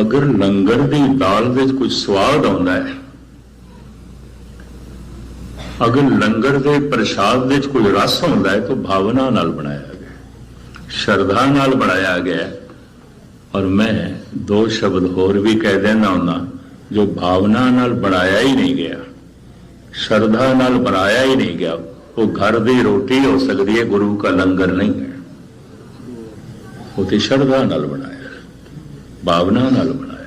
ਅਗਰ ਲੰਗਰ ਦੀ ਦਾਲ ਵਿੱਚ ਕੁਝ ਸਵਾਦ ਆਉਂਦਾ ਹੈ, ਅਗਰ ਲੰਗਰ ਦੇ ਪ੍ਰਸ਼ਾਦ ਵਿੱਚ ਕੁਝ ਰਸ ਹੁੰਦਾ ਹੈ, ਤਾਂ ਭਾਵਨਾ ਨਾਲ ਬਣਾਇਆ ਗਿਆ ਸ਼ਰਧਾ ਨਾਲ ਬਣਾਇਆ ਗਿਆ ਔਰ ਮੈਂ ਦੋ ਸ਼ਬਦ ਹੋਰ ਵੀ ਕਹਿ ਦੇਣਾ ਹੁੰਦਾ, ਜੋ ਭਾਵਨਾ ਨਾਲ ਬਣਾਇਆ ਹੀ ਨਹੀਂ ਗਿਆ। ਸ਼ਰਧਾ ਨਾਲ ਬਣਾਇਆ ਹੀ ਨਹੀਂ ਗਿਆ। ਉਹ ਘਰ ਦੀ ਰੋਟੀ ਹੋ ਸਕਦੀ ਹੈ, ਗੁਰੂ ਦਾ ਲੰਗਰ ਨਹੀਂ ਹੈ। ਉਹ ਤੇ ਸ਼ਰਧਾ ਨਾਲ ਬਣਾਇਆ। ਭਾਵਨਾ ਨਾਲ ਬਣਾਇਆ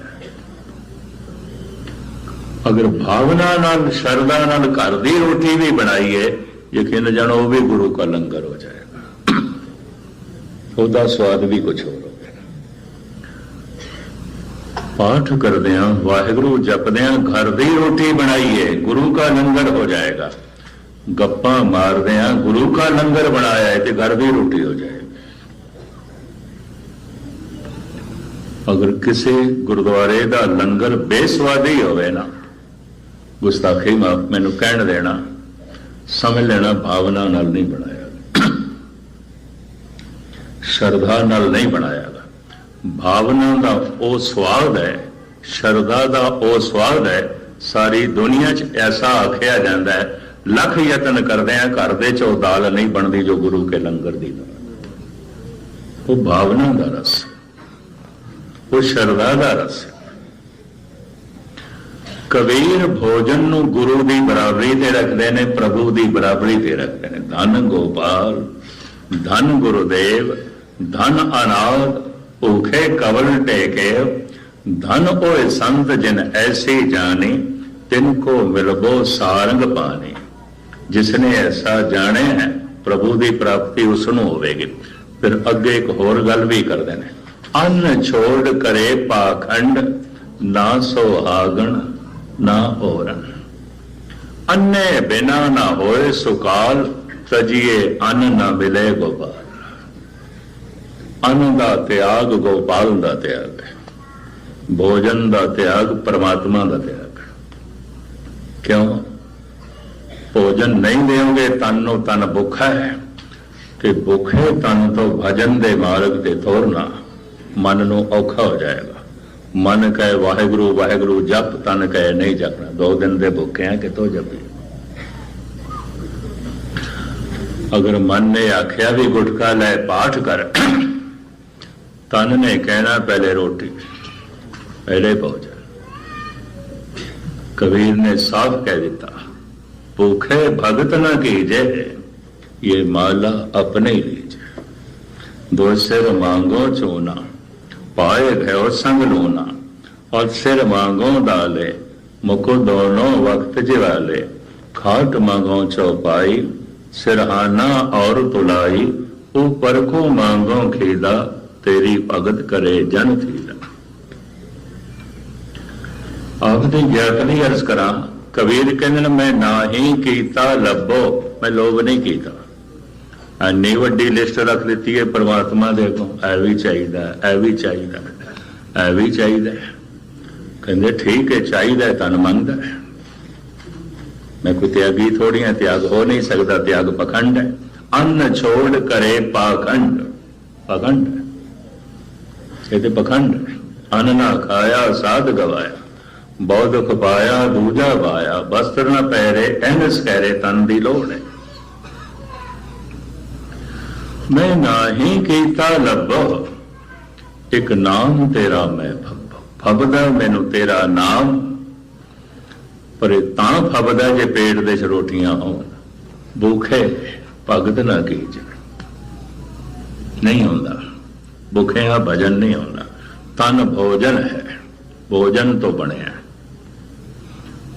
ਅਗਰ ਭਾਵਨਾ ਨਾਲ, ਸ਼ਰਧਾ ਨਾਲ ਘਰ ਦੀ ਰੋਟੀ ਵੀ ਬਣਾਈਏ ਯਕੀਨ ਜਾਣੋ ਉਹ ਵੀ ਗੁਰੂ ਦਾ ਲੰਗਰ ਹੋ ਜਾਏਗਾ। ਉਹਦਾ ਸਵਾਦ ਵੀ ਕੁਝ ਹੋਰ ਹੋਵੇਗਾ ਪਾਠ ਕਰਦਿਆਂ, ਵਾਹਿਗੁਰੂ ਜਪਦਿਆਂ ਘਰ ਦੀ ਰੋਟੀ ਬਣਾਈਏ ਗੁਰੂ ਦਾ ਲੰਗਰ ਹੋ ਜਾਏਗਾ। ਗੱਪਾਂ ਮਾਰਦਿਆਂ ਗੁਰੂ ਦਾ ਲੰਗਰ ਬਣਾਇਆ ਹੈ ਤੇ ਘਰ ਦੀ ਰੋਟੀ ਹੋ ਜਾਏ ਅਗਰ ਕਿਸੇ ਗੁਰਦੁਆਰੇ ਦਾ ਲੰਗਰ ਬੇਸਵਾਦੀ ਹੋਵੇ ਨਾ, ਗੁਸਤਾਖੀ ਮਾਫ ਮੈਨੂੰ ਕਹਿਣ ਦੇਣਾ, ਸਮਝ ਲੈਣਾ ਭਾਵਨਾ ਨਾਲ ਨਹੀਂ ਬਣਾਇਆ। ਸ਼ਰਧਾ ਨਾਲ ਨਹੀਂ ਬਣਾਇਆ। ਗਾ। ਭਾਵਨਾ ਦਾ ਉਹ ਸਵਾਦ ਹੈ, ਸ਼ਰਧਾ ਦਾ ਉਹ ਸਵਾਦ ਹੈ, ਸਾਰੀ ਦੁਨੀਆ 'ਚ ਐਸਾ ਆਖਿਆ ਜਾਂਦਾ ਹੈ, ਲੱਖ ਯਤਨ ਕਰਦੇ ਆ, ਘਰ ਦੇ 'ਚ ਉਹ ਦਾਲ ਨਹੀਂ ਬਣਦੀ ਜੋ ਗੁਰੂ ਕੇ ਲੰਗਰ ਦੀ ਦਾਲ ਉਹ ਭਾਵਨਾ ਦਾ ਰਸ। ਉਹ ਸ਼ਰਧਾ ਦਾ ਰਸ ਕਬੀਰ ਭੋਜਨ ਨੂੰ ਗੁਰੂ ਦੀ ਬਰਾਬਰੀ ਤੇ ਰੱਖਦੇ ਨੇ, ਪ੍ਰਭੂ ਦੀ ਬਰਾਬਰੀ ਤੇ ਰੱਖਦੇ ਨੇ। ਧੰਨ ਗੋਪਾਲ, ਧੰਨ ਗੁਰੂਦੇਵ, ਧੰਨ ਅਨਾਦ, ਭੂਖੇ ਕਵਲ ਟੇਕੇ ਧਨ ਹੋਏ ਸੰਤ ਜਿਨ ਐਸੇ ਜਾਣੇ, ਤਿਨ ਕੋ ਮਿਲਬੋ ਸਾਰੰਗ ਪਾਣੇ। ਜਿਸਨੇ ਐਸਾ ਜਾਣਿਆ ਹੈ, ਪ੍ਰਭੂ ਦੀ ਪ੍ਰਾਪਤੀ ਉਸ ਨੂੰ ਹੋਵੇਗੀ। ਫਿਰ ਅੱਗੇ ਇੱਕ ਹੋਰ ਗੱਲ ਵੀ ਕਰਦੇ ਨੇ। ਅੰਨ ਛੋੜ ਕਰੇ ਪਾਖੰਡ ਨਾ ਸੁਹਾਗਣ ਨਾ ਹੋਰਨ। ਅੰਨੇ ਬਿਨਾ ਨਾ ਹੋਏ ਸੁਕਾਲ, ਤਜੀਏ ਅੰਨ ਨਾ ਮਿਲੇ ਗੋਪਾਲ ਅੰਨ ਦਾ ਤਿਆਗ ਗੋਪਾਲ ਦਾ ਤਿਆਗ ਹੈ। ਭੋਜਨ ਦਾ ਤਿਆਗ ਪਰਮਾਤਮਾ ਦਾ ਤਿਆਗ ਕਿਉਂ? ਭੋਜਨ ਨਹੀਂ ਦੇਵੋਗੇ ਤਨ ਨੂੰ ਤਨ ਭੁੱਖਾ ਹੈ, ਤੇ ਭੁੱਖੇ ਤਨ ਤੋਂ ਭਜਨ ਦੇ ਮਾਰਗ ਤੇ ਤੋਰਨਾ ਮਨ ਨੂੰ ਔਖਾ ਹੋ ਜਾਏਗਾ। ਮਨ ਕਹੇ, ਵਾਹਿਗੁਰੂ ਵਾਹਿਗੁਰੂ, ਜਪ। ਤਨ ਕਹੇ, ਨਹੀਂ ਜਪਣਾ। ਦੋ ਦਿਨ ਦੇ ਭੁੱਖੇ ਆ ਕਿਤੋਂ ਜਪੀ ਅਗਰ ਮਨ ਨੇ ਆਖਿਆ ਵੀ ਗੁਟਕਾ ਲੈ, ਪਾਠ ਕਰ, ਤਨ ਨੇ ਕਹਿਣਾ ਪਹਿਲੇ ਰੋਟੀ, ਪਹਿਲੇ ਪਹੁੰਚ ਕਬੀਰ ਨੇ ਸਾਫ਼ ਕਹਿ ਦਿੱਤਾ, ਭੁਖੇ ਭਗਤ ਨਾ ਕੀਜੇ, ਇਹ ਮਾਲਾ ਆਪਣੇ ਲਈ ਲੀਜੇ ਦੋ ਸਿਰ ਮੰਗੋ ਚੋਨਾ ਪਾਏ ਭਇਓ ਸੰਗ ਲੂਨਾ ਔਰ ਸਿਰ ਮੰਗੋਂ ਦਾਲੇ ਮੁਕੋ ਦੋਨੋਂ ਵਕਤ ਜਿਵਾਲੇ ਖਾਟ ਮੰਗੋਂ ਚੌਪਾਈ ਸਿਰਹਾਨਾ ਔਰ ਤੁਲਾਈ ਉਹ ਪਰਖੋ ਮੰਗੋਂ ਖੇਦਾ ਤੇਰੀ ਭਗਤ ਕਰੇ ਜਨ ਥੀਲਾ। ਆਪ ਦੀ ਗਿਆਤਨੀ ਅਰਜ਼ ਕਰਾਂ। ਕਬੀਰ ਕਹਿੰਦੇ ਨੇ ਮੈਂ ਨਾ ਹੀ ਕੀਤਾ, ਲੱਭੋ। ਮੈਂ ਲੋਭ ਨਹੀਂ ਕੀਤਾ। ਐਨੀ ਵੱਡੀ ਲਿਸਟ ਰੱਖ ਦਿੱਤੀ ਹੈ ਪਰਮਾਤਮਾ ਦੇ ਕੋਲ ਐ ਵੀ ਚਾਹੀਦਾ ਐ ਵੀ ਚਾਹੀਦਾ। ਐ ਵੀ ਚਾਹੀਦਾ ਕਹਿੰਦੇ, ਠੀਕ ਹੈ, ਚਾਹੀਦਾ ਤਨ ਮੰਗਦਾ ਮੈਂ ਕੋਈ ਤਿਆਗੀ ਥੋੜੀ ਹਾਂ, ਤਿਆਗ ਹੋ ਨਹੀਂ ਸਕਦਾ, ਤਿਆਗ ਪਖੰਡ ਹੈ। ਅੰਨ ਛੋੜ ਕਰੇ ਪਾਖੰਡ। ਪਖੰਡ ਇਹ ਤੇ ਪਖੰਡ ਅੰਨ ਨਾ ਖਾਇਆ, ਸਾਧ ਗਵਾਇਆ। ਬਹੁਤ ਦੁਖ ਪਾਇਆ, ਦੂਜਾ ਪਾਇਆ ਬਸਤਰ ਨਾ ਪਹਿਰੇ ਐਨਸ ਕਹਿਰੇ ਤਨ ਦੀ ਲੋੜ ਹੈ। ਮੈਂ ਨਾਹੀ ਕੀਤਾ ਲੱਭੋ। ਇੱਕ ਨਾਮ ਤੇਰਾ ਮੈਂ ਫੱਬੋ ਫੱਬਦਾ ਮੈਨੂੰ ਤੇਰਾ ਨਾਮ। ਪਰ ਤਾਂ ਫਬਦਾ ਜੇ ਪੇਟ ਦੇ ਚ ਹੋਣ। ਭੁੱਖੇ ਭਗਤ ਨਾ ਕੀਜ ਨਹੀਂ ਹੁੰਦਾ। ਭੁੱਖਿਆ ਭਜਨ ਨਹੀਂ ਹੁੰਦਾ। ਤਨ ਭੋਜਨ ਹੈ। ਭੋਜਨ ਤੋਂ ਬਣਿਆ।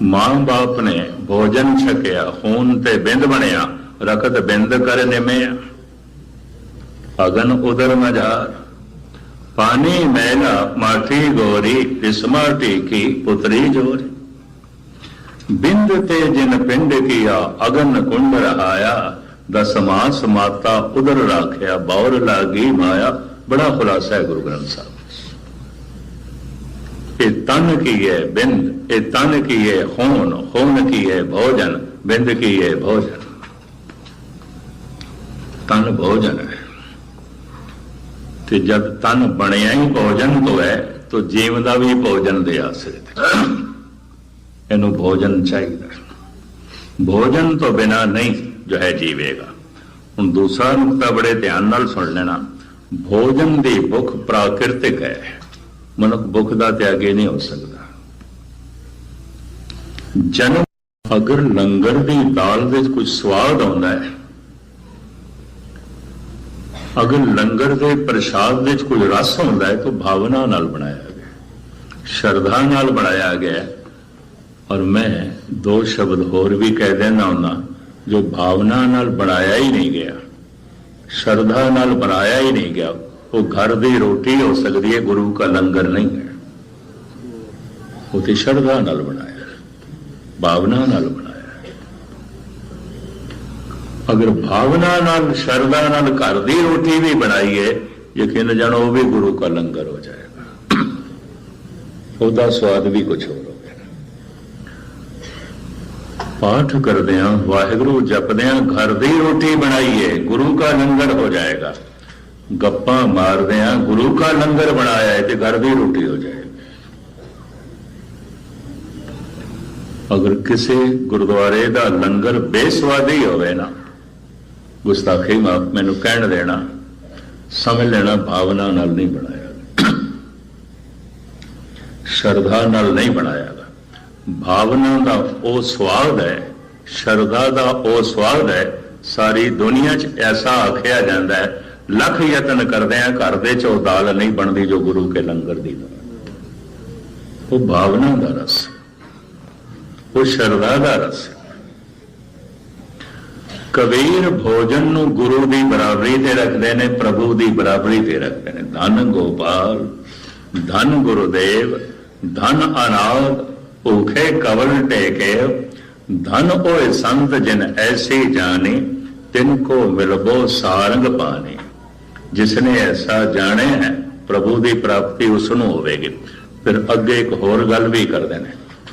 ਮਾਂ ਬਾਪ ਨੇ ਭੋਜਨ ਛਕਿਆ, ਖੂਨ ਤੇ ਬਿੰਦ ਬਣਿਆ। ਰਕਤ ਬਿੰਦ ਕਰ ਨਿਮਿਆ। ਅਗਨ ਉਦਰ ਮਝਾਰ ਪਾਣੀ ਮੈਲਾ ਮਾਠੀ ਗੋਰੀ ਇਸਮਾ ਟੀਕੀ ਪੁਤਰੀ ਜੋਰੀ। ਬਿੰਦ ਤੇ ਜਿਨ ਪਿੰਡ ਕੀਆ, ਅਗਨ ਕੁੰਡ ਰਹਾਇਆ। ਦਸ ਮਾਸ ਮਾਤਾ ਉਦਰ ਰਾਖਿਆ, ਬੌਰ ਲਾਗੀ ਮਾਇਆ। ਬੜਾ ਖੁਲਾਸਾ ਹੈ ਗੁਰੂ ਗ੍ਰੰਥ ਸਾਹਿਬ। ਇਹ ਤਨ ਕੀ ਹੈ ਬਿੰਦ, ਇਹ ਤਨ ਕੀ ਹੈ ਹੋਣ ਹੋਣ ਕੀ ਹੈ ਭੋਜਨ, ਬਿੰਦ ਕੀ ਹੈ ਭੋਜਨ। ਤਨ ਭੋਜਨ ਹੈ। ਤੇ ਜਦ ਤਨ ਬਣਿਆ ਹੀ ਭੋਜਨ ਤੋਂ ਹੈ ਤੋ ਜੀਵਦਾ ਵੀ ਭੋਜਨ ਦੇ ਆਸਰੇ ਤੇ। ਇਹਨੂੰ ਭੋਜਨ ਚਾਹੀਦਾ। ਭੋਜਨ ਤੋਂ ਬਿਨਾ ਨਹੀਂ ਜੋ ਹੈ ਜੀਵੇਗਾ। ਹੁਣ ਦੂਸਰਾ ਨੁਕਤਾ ਬੜੇ ਧਿਆਨ ਨਾਲ ਸੁਣ ਲੈਣਾ। ਭੋਜਨ ਦੀ ਭੁੱਖ ਪ੍ਰਾਕਿਰਤਿਕ ਹੈ। ਮਨੁੱਖ ਭੁੱਖ ਦਾ ਤਿਆਗੀ ਨਹੀਂ ਹੋ ਸਕਦਾ। ਜਨਮ ਅਗਰ ਲੰਗਰ ਦੀ ਦਾਲ ਵਿੱਚ ਕੁਝ ਸਵਾਦ ਆਉਂਦਾ ਹੈ ਅਗਰ ਲੰਗਰ ਦੇ ਪ੍ਰਸ਼ਾਦ ਵਿੱਚ ਕੋਈ ਰਸ ਹੁੰਦਾ ਹੈ, ਤਾਂ ਭਾਵਨਾ ਨਾਲ ਬਣਾਇਆ ਗਿਆ ਸ਼ਰਧਾ ਨਾਲ ਬਣਾਇਆ ਗਿਆ ਔਰ ਮੈਂ ਦੋ ਸ਼ਬਦ ਹੋਰ ਵੀ ਕਹਿ ਦੇਣਾ ਹੁੰਦਾ, ਜੋ ਭਾਵਨਾ ਨਾਲ ਬਣਾਇਆ ਹੀ ਨਹੀਂ ਗਿਆ। ਸ਼ਰਧਾ ਨਾਲ ਬਣਾਇਆ ਹੀ ਨਹੀਂ ਗਿਆ। ਉਹ ਘਰ ਦੀ ਰੋਟੀ ਹੋ ਸਕਦੀ ਹੈ, ਗੁਰੂ ਦਾ ਲੰਗਰ ਨਹੀਂ ਹੈ। ਉਹ ਤੇ ਸ਼ਰਧਾ ਨਾਲ ਬਣਾਇਆ ਭਾਵਨਾ ਨਾਲ ਬਣਾਇਆ ਅਗਰ ਭਾਵਨਾ ਨਾਲ, ਸ਼ਰਧਾ ਨਾਲ ਘਰ ਦੀ ਰੋਟੀ ਵੀ ਬਣਾਈਏ, ਯਕੀਨ ਜਾਣੋ ਉਹ ਵੀ ਗੁਰੂ ਦਾ ਲੰਗਰ ਹੋ ਜਾਏਗਾ। ਉਹਦਾ ਸਵਾਦ ਵੀ ਕੁਝ ਹੋਰ ਹੋਵੇਗਾ ਪਾਠ ਕਰਦਿਆਂ, ਵਾਹਿਗੁਰੂ ਜਪਦਿਆਂ ਘਰ ਦੀ ਰੋਟੀ ਬਣਾਈਏ, ਗੁਰੂ ਦਾ ਲੰਗਰ ਹੋ ਜਾਏਗਾ। ਗੱਪਾਂ ਮਾਰਦਿਆਂ ਗੁਰੂ ਦਾ ਲੰਗਰ ਬਣਾਇਆ ਹੈ ਤੇ ਘਰ ਦੀ ਰੋਟੀ ਹੋ ਜਾਏਗੀ ਅਗਰ ਕਿਸੇ ਗੁਰਦੁਆਰੇ ਦਾ ਲੰਗਰ ਬੇਸਵਾਦੀ ਹੋਵੇ ਨਾ ਗੁਸਤਾਖੀ ਮਾਫ ਮੈਨੂੰ ਕਹਿਣ ਦੇਣਾ, ਸਮਝ ਲੈਣਾ ਭਾਵਨਾ ਨਾਲ ਨਹੀਂ ਬਣਾਇਆ ਸ਼ਰਧਾ ਨਾਲ ਨਹੀਂ ਬਣਾਇਆ ਗਾ। ਭਾਵਨਾ ਦਾ ਉਹ ਸਵਾਦ ਹੈ, ਸ਼ਰਧਾ ਦਾ ਉਹ ਸਵਾਦ ਹੈ, ਸਾਰੀ ਦੁਨੀਆ 'ਚ ਐਸਾ ਆਖਿਆ ਜਾਂਦਾ ਹੈ, ਲੱਖ ਯਤਨ ਕਰਦੇ ਆ, ਘਰ ਦੇ 'ਚ ਉਹ ਦਾਲ ਨਹੀਂ ਬਣਦੀ ਜੋ ਗੁਰੂ ਕੇ ਲੰਗਰ ਦੀ ਉਹ ਭਾਵਨਾ ਦਾ ਰਸ ਉਹ ਸ਼ਰਧਾ ਦਾ ਰਸ ਕਬੀਰ ਭੋਜਨ ਨੂੰ ਗੁਰੂ ਦੀ ਬਰਾਬਰੀ ਤੇ ਰੱਖਦੇ ਨੇ, ਪ੍ਰਭੂ ਦੀ ਬਰਾਬਰੀ ਤੇ ਰੱਖਦੇ ਨੇ। ਧਨ ਗੋਪਾਲ, ਧੰਨ ਗੁਰੂਦੇਵ, ਧਨ ਅਨਾਦ, ਭੂਖੇ ਕਵਲ ਟੇਕੇ, ਧਨ ਹੋਏ ਸੰਤ ਜਿਨ ਐਸੀ ਜਾਣੇ, ਤਿਨ ਕੋ ਮਿਲਬੋ ਸਾਰੰਗ ਪਾਣੇ। ਜਿਸਨੇ ਐਸਾ ਜਾਣਿਆ ਹੈ, ਪ੍ਰਭੂ ਦੀ ਪ੍ਰਾਪਤੀ ਉਸ ਨੂੰ ਹੋਵੇਗੀ। ਫਿਰ ਅੱਗੇ ਇੱਕ ਹੋਰ ਗੱਲ ਵੀ ਕਰਦੇ ਨੇ।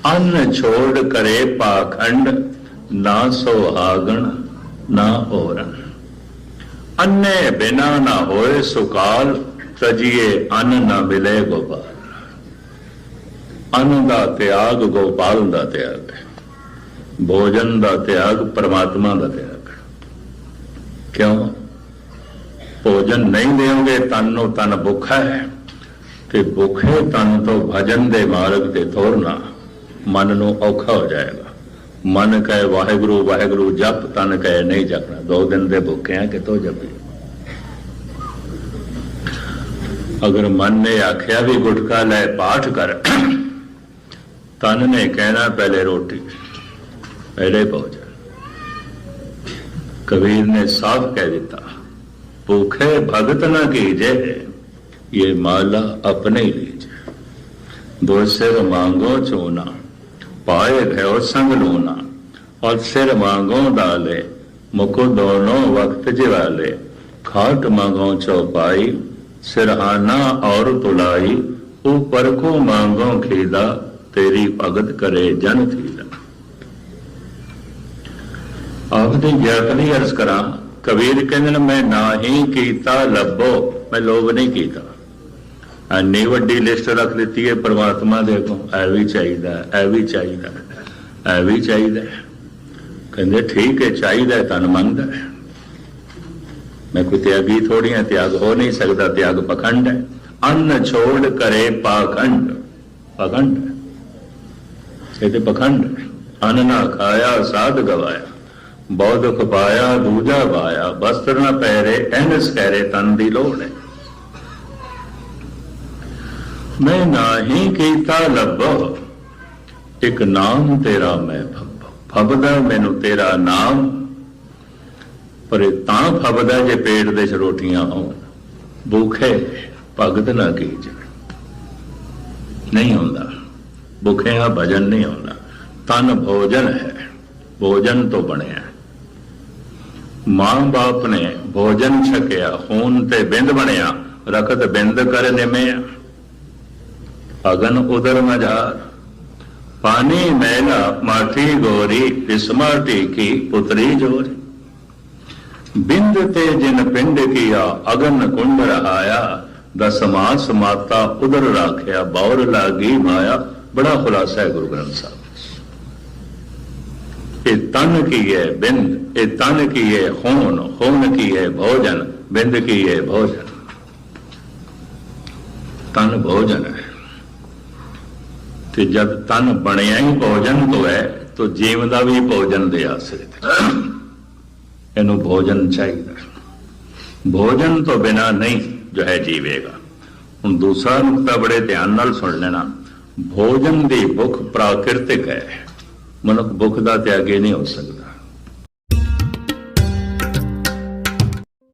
ਅੰਨ ਛੋੜ ਕਰੇ ਪਾਖੰਡ, ਨਾ ਸੁਹਾਗਣ ਨਾ ਹੋਰਨ ਅੰਨੇ ਬਿਨਾ ਨਾ ਹੋਏ ਸੁਕਾਲ, ਤਜੀਏ ਅੰਨ ਨਾ ਮਿਲੇ ਗੋਪਾਲ। ਅੰਨ ਦਾ ਤਿਆਗ ਗੋਪਾਲ ਦਾ ਤਿਆਗ ਹੈ। ਭੋਜਨ ਦਾ ਤਿਆਗ ਪਰਮਾਤਮਾ ਦਾ ਤਿਆਗ ਕਿਉਂ? ਭੋਜਨ ਨਹੀਂ ਦੇਵੋਗੇ ਤਨ ਨੂੰ ਤਨ ਭੁੱਖਾ ਹੈ ਤੇ ਭੁੱਖੇ ਤਨ ਤੋਂ ਭਜਨ ਦੇ ਮਾਰਗ ਤੇ ਤੋਰਨਾ ਮਨ ਨੂੰ ਔਖਾ ਹੋ ਜਾਏਗਾ। ਮਨ ਕਹੇ ਵਾਹਿਗੁਰੂ ਵਾਹਿਗੁਰੂ ਜਪ ਤਨ ਕਹੇ ਨਹੀਂ ਜਪਣਾ ਦੋ ਦਿਨ ਦੇ ਭੁੱਖੇ ਆ ਕਿਤੋਂ ਜਪੀ ਅਗਰ ਮਨ ਨੇ ਆਖਿਆ ਵੀ ਗੁਟਕਾ ਲੈ ਪਾਠ ਕਰ ਤਨ ਨੇ ਕਹਿਣਾ ਪਹਿਲੇ ਰੋਟੀ ਪਹਿਲੇ ਭੋਜਨ ਕਬੀਰ ਨੇ ਸਾਫ਼ ਕਹਿ ਦਿੱਤਾ ਭੁੱਖੇ ਭਗਤ न कीजे ये माला अपने ही लीजिए दो सिर मांगो चूना ਪਾਏ ਭਇਓ ਸੰਗ ਲੂਨਾ ਔਰ ਸਿਰ ਮੰਗੋਂ ਦਾਲੇ ਮੁਕੋ ਦੋਨੋਂ ਵਕਤ ਜਿਵਾਲੇ। ਖਾਟ ਮੰਗੋਂ ਚੌਪਾਈ ਸਿਰਹਾਨਾ ਔਰ ਤੁਲਾਈ, ਉਪਰ ਕੋ ਮੰਗੋਂ ਖੇਦਾ ਤੇਰੀ ਭਗਤ ਕਰੇ ਜਨ ਥੀਲਾ। ਆਪਦੇ ਗਿਆਤਨੀ ਅਰਜ਼ ਕਰਾਂ। ਕਬੀਰ ਕਹਿੰਦੇ ਨੇ ਮੈਂ ਨਾ ਹੀ ਕੀਤਾ, ਲੱਭੋ। ਮੈਂ ਲੋਭ ਨਹੀਂ ਕੀਤਾ। ਐਨੀ ਵੱਡੀ ਲਿਸਟ ਰੱਖ ਦਿੱਤੀ ਹੈ ਪਰਮਾਤਮਾ ਦੇ ਅੱਗੋਂ ਐ ਵੀ ਚਾਹੀਦਾ ਐ ਵੀ ਚਾਹੀਦਾ ਐ ਵੀ ਚਾਹੀਦਾ। ਕਹਿੰਦੇ, ਠੀਕ ਹੈ, ਚਾਹੀਦਾ ਤਨ ਮੰਗਦਾ ਮੈਂ ਕੋਈ ਤਿਆਗੀ ਥੋੜੀ ਹਾਂ, ਤਿਆਗ ਹੋ ਨਹੀਂ ਸਕਦਾ, ਤਿਆਗ ਪਖੰਡ ਹੈ। ਅੰਨ ਛੋੜ ਕਰੇ ਪਾਖੰਡ। ਪਖੰਡ ਇਹ ਤੇ ਪਖੰਡ ਅੰਨ ਨਾ ਖਾਇਆ, ਸਾਧ ਗਵਾਇਆ। ਬਹੁਤ ਦੁਖ ਪਾਇਆ, ਦੂਜਾ ਪਾਇਆ ਬਸਤਰ ਨਾ ਪਹਿਰੇ ਐਨਸ ਕਹਿਰੇ ਤਨ ਦੀ ਲੋੜ ਹੈ। ਮੈਂ ਨਾਹੀ ਕੀਤਾ ਲੱਭੋ, ਇਕ ਨਾਮ ਤੇਰਾ ਮੈਂ ਫੱਬੋ ਫੱਬਦਾ ਮੈਨੂੰ ਤੇਰਾ ਨਾਮ, ਪਰ ਤਾਂ ਫਬਦਾ ਜੇ ਪੇਟ ਦੇ ਚ ਰੋਟੀਆਂ ਹੋਣ। ਭੁੱਖੇ ਭਗਤ ਨਾ ਕੀਜ ਨਹੀਂ ਹੁੰਦਾ। ਭੁੱਖਿਆ ਭਜਨ ਨਹੀਂ ਹੁੰਦਾ। ਤਨ ਭੋਜਨ ਹੈ, ਭੋਜਨ ਤੋਂ ਬਣਿਆ। ਮਾਂ ਬਾਪ ਨੇ ਭੋਜਨ ਛਕਿਆ, ਖੂਨ ਤੇ ਬਿੰਦ ਬਣਿਆ, ਰਖਤ ਬਿੰਦ ਕਰ ਨਿਮਿਆ। ਅਗਨ ਉਦਰ ਮਝਾਰ ਪਾਣੀ ਮੈਲਾ ਮਾਟੀ ਗੋਰੀ ਇਸਮਾਟੀ ਕੀ ਪੁਤਰੀ ਜੋਰੀ। ਬਿੰਦ ਤੇ ਜਿਨ ਪਿੰਡ ਕੀਆ, ਅਗਨ ਕੁੰਡ ਰਹਾਇਆ। ਦਸਮਾ ਸਮਾਤਾ ਉਦਰ ਰਾਖਿਆ, ਬੌਰ ਲਾਗੀ ਮਾਇਆ। ਬੜਾ ਖੁਲਾਸਾ ਹੈ ਗੁਰੂ ਗ੍ਰੰਥ ਸਾਹਿਬ। ਇਹ ਤਨ ਕੀ ਹੈ ਬਿੰਦ, ਇਹ ਤਨ ਕੀ ਹੈ ਹੋਣ ਹੋਣ ਕੀ ਹੈ ਭੋਜਨ, ਬਿੰਦ ਕੀ ਹੈ ਭੋਜਨ। ਤਨ ਭੋਜਨ ਹੈ। ਤੇ ਜਦ ਤਨ ਬਣਿਆ ਹੀ ਭੋਜਨ ਤੋਂ ਹੈ ਤਾਂ ਜੀਵ ਦਾ ਵੀ ਭੋਜਨ ਦੇ ਆਸਰੇ ਤੇ। ਇਹਨੂੰ ਭੋਜਨ ਚਾਹੀਦਾ। ਭੋਜਨ ਤੋਂ ਬਿਨਾ ਨਹੀਂ ਜੋ ਹੈ ਜੀਵੇਗਾ। ਹੁਣ ਦੂਸਰਾ ਨੁਕਤਾ ਬੜੇ ਧਿਆਨ ਨਾਲ ਸੁਣ ਲੈਣਾ। ਭੋਜਨ ਦੀ ਭੁੱਖ ਪ੍ਰਾਕਿਰਤਿਕ ਹੈ। ਮਨੁੱਖ ਭੁੱਖ ਦਾ ਤਿਆਗੀ ਨਹੀਂ ਹੋ ਸਕਦਾ।